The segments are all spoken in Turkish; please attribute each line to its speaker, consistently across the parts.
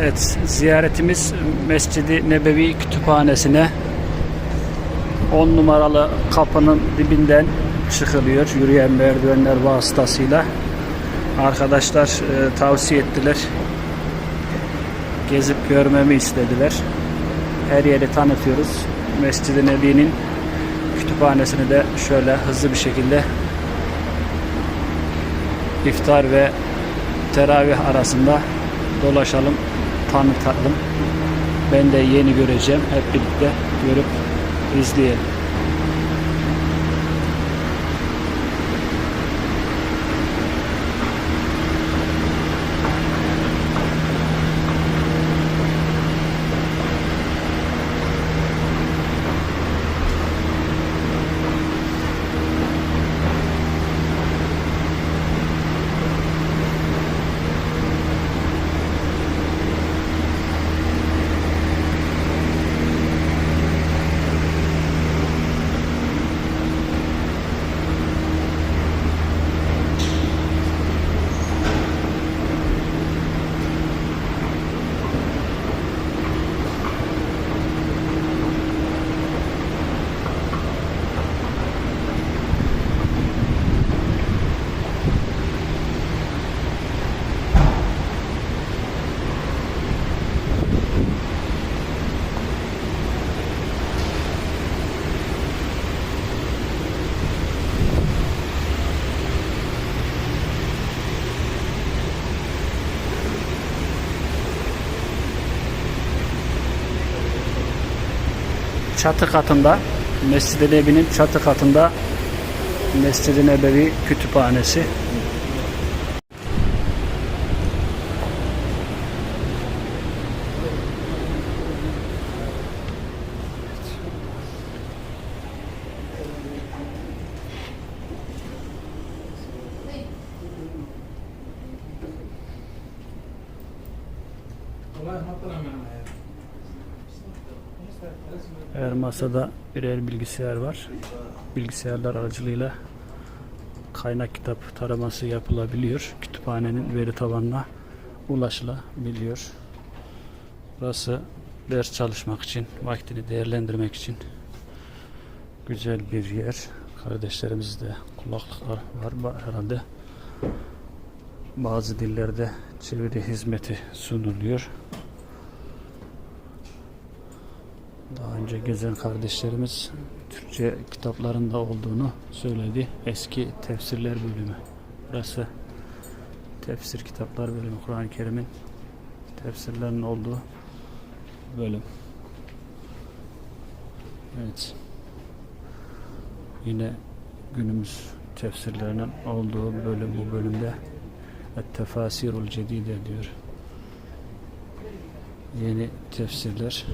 Speaker 1: Evet, ziyaretimiz Mescidi Nebevi Kütüphanesi'ne 10 numaralı kapının dibinden çıkılıyor yürüyen merdivenler vasıtasıyla. Arkadaşlar e, tavsiye ettiler. Gezip görmemi istediler. Her yeri tanıtıyoruz. Mescid-i Nebi'nin kütüphanesini de şöyle hızlı bir şekilde iftar ve teravih arasında dolaşalım, tanıtalım. Ben de yeni göreceğim. Hep birlikte görüp izleyelim. Çatı katında Mescid-i Nebi'nin çatı katında Mescid-i Nebevi Kütüphanesi. Her masada birer bilgisayar var. Bilgisayarlar aracılığıyla kaynak kitap taraması yapılabiliyor. Kütüphanenin veri tabanına ulaşılabiliyor. Burası ders çalışmak için, vaktini değerlendirmek için güzel bir yer. Kardeşlerimizde kulaklıklar var herhalde. Bazı dillerde çeviri hizmeti sunuluyor. Daha önce gezen kardeşlerimiz Türkçe kitaplarında olduğunu söyledi. Eski tefsirler bölümü. Burası tefsir kitaplar bölümü. Kur'an-ı Kerim'in tefsirlerinin olduğu bölüm. Evet. Yine günümüz tefsirlerinin olduğu bölüm bu bölümde Et-Tefasirul Cedide diyor. Yeni tefsirler.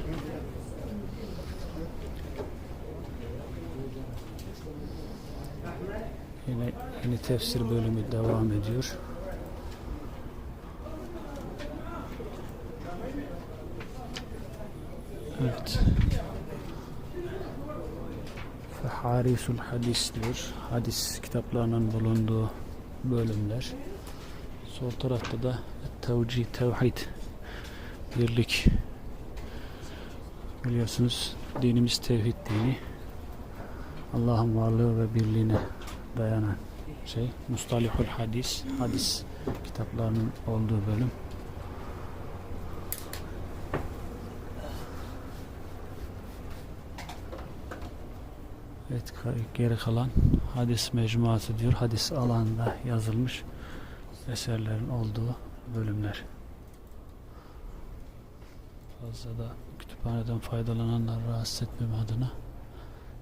Speaker 1: Yine yeni tefsir bölümü devam ediyor. Evet. Harisul hadis diyor. Hadis kitaplarının bulunduğu bölümler. Sol tarafta da tevcih, tevhid, birlik. Biliyorsunuz dinimiz tevhid dini. Allah'ın varlığı ve birliğine dayanan şey Mustalihul Hadis hadis kitaplarının olduğu bölüm. Evet geri kalan hadis mecmuası diyor. Hadis alanında yazılmış eserlerin olduğu bölümler. Fazla da kütüphaneden faydalananlar rahatsız etmeme adına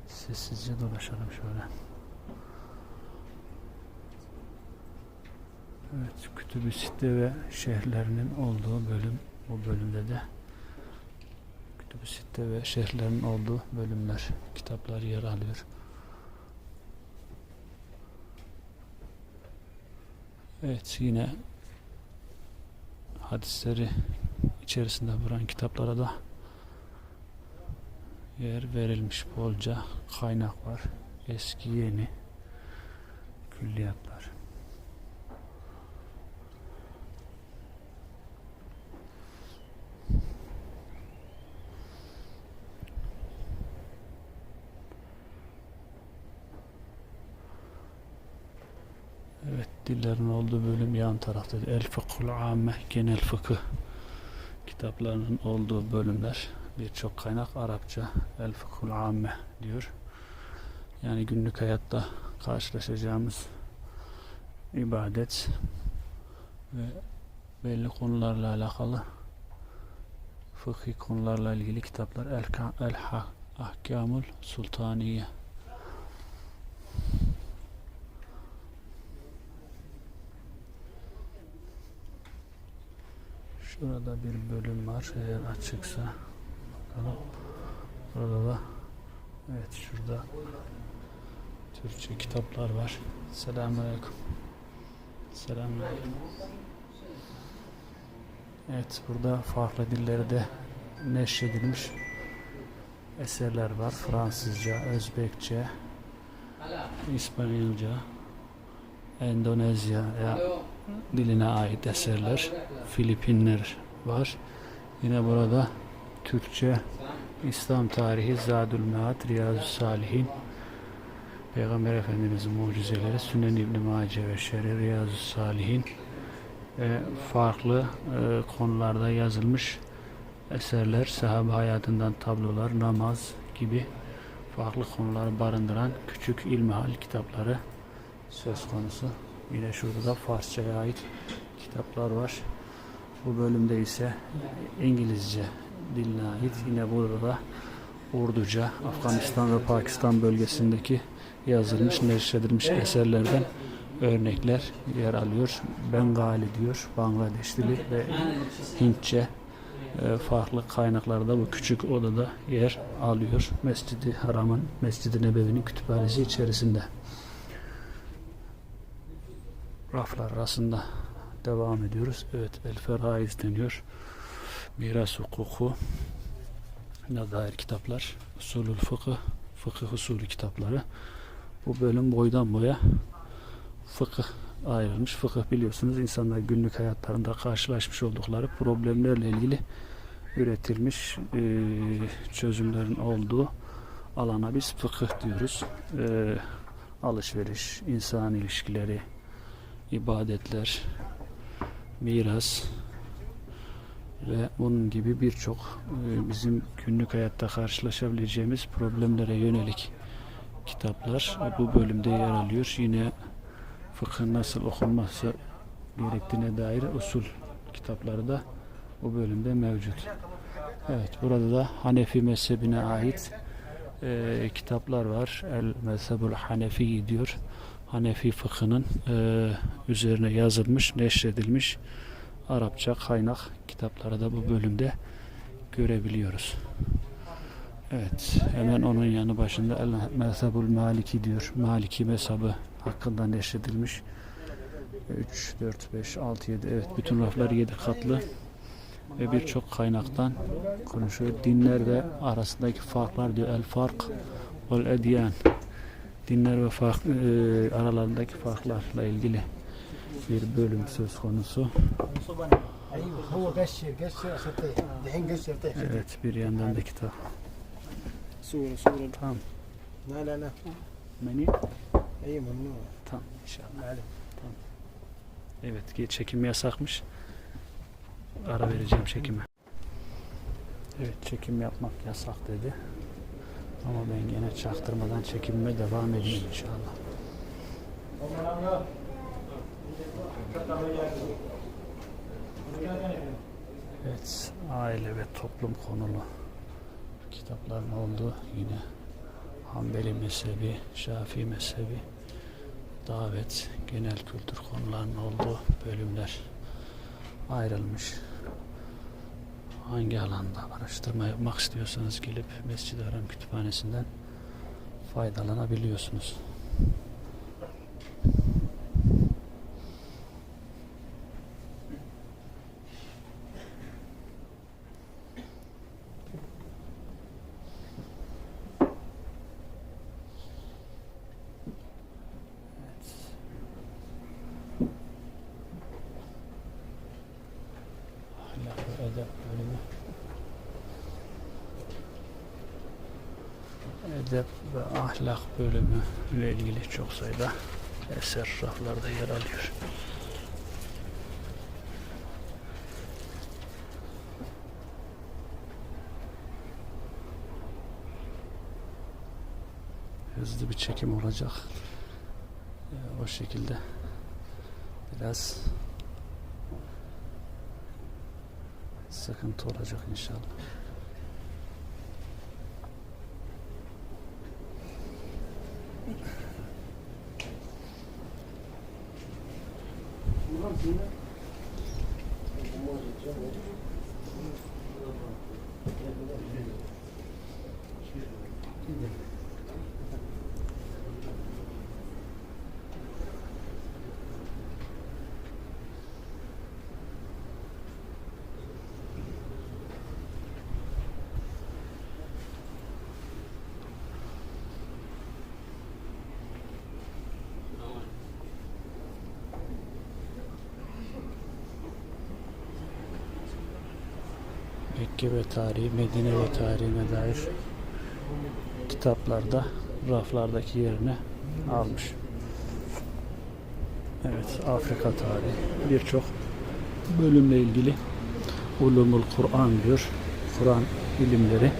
Speaker 1: sessizce dolaşalım şöyle Evet, Kütüb-i Sitte ve şehirlerinin olduğu bölüm, bu bölümde de Kütüb-i Sitte ve şehirlerinin olduğu bölümler, kitaplar yer alıyor. Evet, yine hadisleri içerisinde buran kitaplara da yer verilmiş bolca kaynak var. Eski yeni külliyatlar. Dillerin olduğu bölüm yan tarafta. El Fıkhul Amme genel fıkıh kitaplarının olduğu bölümler. Birçok kaynak Arapça El Fıkhul Amme diyor. Yani günlük hayatta karşılaşacağımız ibadet ve belli konularla alakalı fıkhi konularla ilgili kitaplar El, El Ahkamul Sultaniye Şurada bir bölüm var eğer açıksa bakalım. Burada da evet şurada Türkçe kitaplar var. Selamünaleyküm. Selamünaleyküm. Evet burada farklı dillerde neşredilmiş eserler var. Fransızca, Özbekçe, İspanyolca, Endonezya ya diline ait eserler. Filipinler var. Yine burada Türkçe, İslam tarihi, Zadül Mead, Riyazu Salihin, Peygamber Efendimizin mucizeleri, Sünnen İbn Mace ve Şer'i Riyazu Salihin ve farklı e, konularda yazılmış eserler, sahabe hayatından tablolar, namaz gibi farklı konuları barındıran küçük ilmihal kitapları söz konusu. Yine şurada da Farsça'ya ait kitaplar var. Bu bölümde ise İngilizce diline ait. Yine burada da Urduca, Afganistan ve Pakistan bölgesindeki yazılmış, neşredilmiş eserlerden örnekler yer alıyor. Bengali diyor, Bangladeş dili ve Hintçe e, farklı kaynaklarda bu küçük odada yer alıyor. Mescidi Haram'ın, Mescid-i Nebevi'nin kütüphanesi içerisinde. Raflar arasında devam ediyoruz. Evet, El Feraiz deniyor. Miras hukuku ne dair kitaplar. Usulül fıkıh, fıkıh usulü kitapları. Bu bölüm boydan boya fıkıh ayrılmış. Fıkıh biliyorsunuz insanlar günlük hayatlarında karşılaşmış oldukları problemlerle ilgili üretilmiş e, çözümlerin olduğu alana biz fıkıh diyoruz. E, alışveriş, insan ilişkileri, ibadetler, miras ve bunun gibi birçok e, bizim günlük hayatta karşılaşabileceğimiz problemlere yönelik kitaplar bu bölümde yer alıyor. Yine fıkhın nasıl okunması gerektiğine dair usul kitapları da bu bölümde mevcut. Evet burada da Hanefi mezhebine ait e, kitaplar var. El mezhebul Hanefi diyor. Hanefi fıkhının e, üzerine yazılmış, neşredilmiş Arapça kaynak kitapları da bu bölümde görebiliyoruz. Evet, hemen onun yanı başında El Mezhebul Maliki diyor. Maliki mezhebı hakkında neşredilmiş. 3, 4, 5, 6, 7 evet bütün raflar 7 katlı ve birçok kaynaktan konuşuyor. Dinler ve arasındaki farklar diyor. El fark vel edyan dinler ve fark, e, aralarındaki farklarla ilgili bir bölüm söz konusu. Evet bir yandan da kitap.
Speaker 2: Sure sure.
Speaker 1: Tamam.
Speaker 2: La la la.
Speaker 1: Meni?
Speaker 2: İyi memnun.
Speaker 1: Tamam inşallah.
Speaker 2: Tamam.
Speaker 1: Evet çekim yasakmış. Ara vereceğim çekime. Evet çekim yapmak yasak dedi. Ama ben gene çaktırmadan çekimime devam edeyim inşallah. Evet aile ve toplum konulu kitapların olduğu yine Hanbeli mezhebi, Şafii mezhebi, davet, genel kültür konularının olduğu bölümler ayrılmış. Hangi alanda araştırma yapmak istiyorsanız gelip Mescid-i Haram Kütüphanesi'nden faydalanabiliyorsunuz. Ahlak ve edep bölümü. Edep ve ahlak bölümü ile ilgili çok sayıda eser raflarda yer alıyor. Hızlı bir çekim olacak. Ee, O şekilde biraz sıkıntı olacak inşallah. Imagina. Mekke ve tarihi, Medine ve tarihine dair kitaplarda raflardaki yerini almış. Evet, Afrika tarihi birçok bölümle ilgili Ulumul Kur'an diyor. Kur'an ilimleri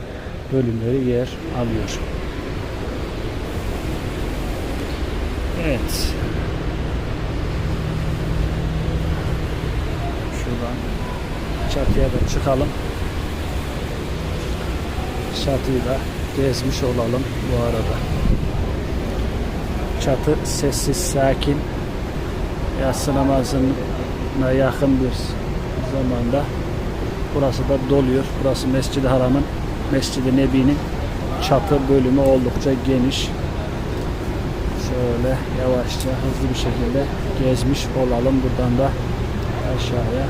Speaker 1: bölümleri yer alıyor. Evet. Şuradan çatıya da çıkalım. Çatıyı gezmiş olalım bu arada. Çatı sessiz, sakin. Yatsı namazına yakın bir zamanda burası da doluyor. Burası Mescid-i Haram'ın, Mescid-i Nebi'nin çatı bölümü oldukça geniş. Şöyle yavaşça hızlı bir şekilde gezmiş olalım. Buradan da aşağıya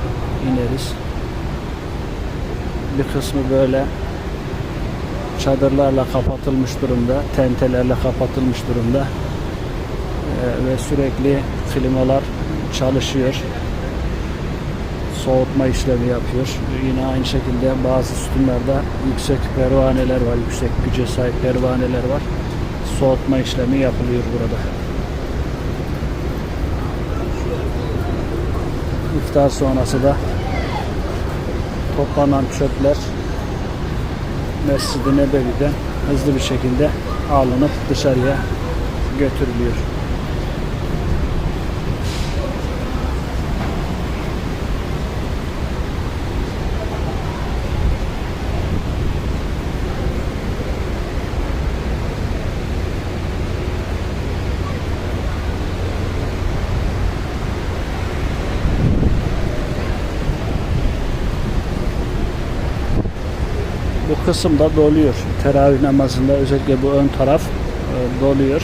Speaker 1: ineriz. Bir kısmı böyle çadırlarla kapatılmış durumda, tentelerle kapatılmış durumda Ee, ve sürekli klimalar çalışıyor. Soğutma işlemi yapıyor. Yine aynı şekilde bazı sütunlarda yüksek pervaneler var, yüksek güce sahip pervaneler var. Soğutma işlemi yapılıyor burada. İftar sonrası da toplanan çöpler Mescid-i Nebevi'den hızlı bir şekilde alınıp dışarıya götürülüyor. Bu kısım da doluyor. Teravih namazında özellikle bu ön taraf e, doluyor.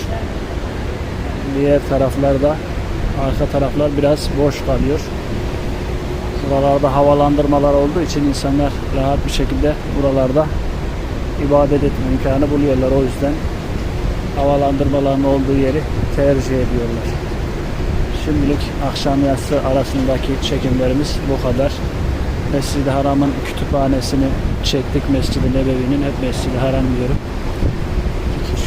Speaker 1: Diğer taraflarda arka taraflar biraz boş kalıyor. Buralarda havalandırmalar olduğu için insanlar rahat bir şekilde buralarda ibadet etme imkanı buluyorlar. O yüzden havalandırmaların olduğu yeri tercih ediyorlar. Şimdilik akşam yatsı arasındaki çekimlerimiz bu kadar. Mescid-i Haram'ın kütüphanesini çektik. Mescid-i Nebevi'nin hep Mescid-i Haram diyorum.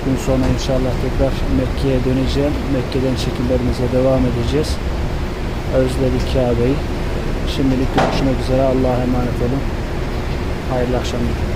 Speaker 1: 2-3 gün sonra inşallah tekrar Mekke'ye döneceğim. Mekke'den çekimlerimize devam edeceğiz. Özledik Kabe'yi. Şimdilik görüşmek üzere. Allah'a emanet olun. Hayırlı akşamlar.